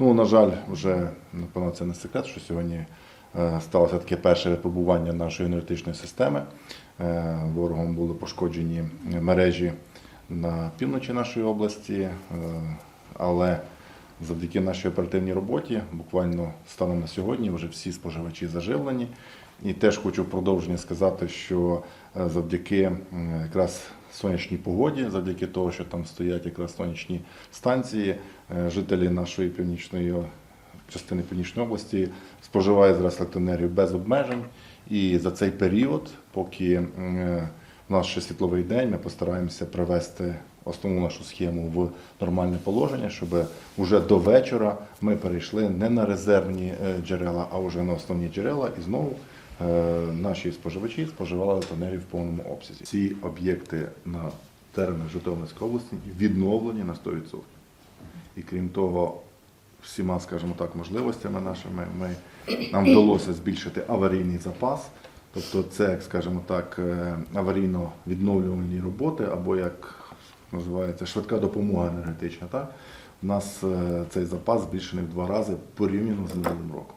Ну, на жаль, вже напевно це не секрет, що сьогодні е, сталося таке перше випробування нашої енергетичної системи. Е, Ворогом були пошкоджені мережі на півночі нашої області, е, але завдяки нашій оперативній роботі, буквально станом на сьогодні, вже всі споживачі заживлені. І теж хочу в продовження сказати, що е, завдяки якраз сонячній погоді, завдяки того, що там стоять якраз сонячні станції, е, жителі нашої північної частини Північної області споживають зараз електроенергію без обмежень. І за цей період, поки нас ще світловий день, ми постараємося привести основну нашу схему в нормальне положення, щоб вже до вечора ми перейшли не на резервні е, джерела, а вже на основні джерела і знову е, наші споживачі споживали електроенергію в повному обсязі. Ці об'єкти на теренах Житомирської області відновлені на 100%. І крім того, всіма, скажімо так, можливостями нашими ми, нам вдалося збільшити аварійний запас. Тобто це, скажімо так, е, аварійно відновлювальні роботи, або як називається швидка допомога енергетична. Так? У нас е, цей запас збільшений в два рази порівняно з минулим роком.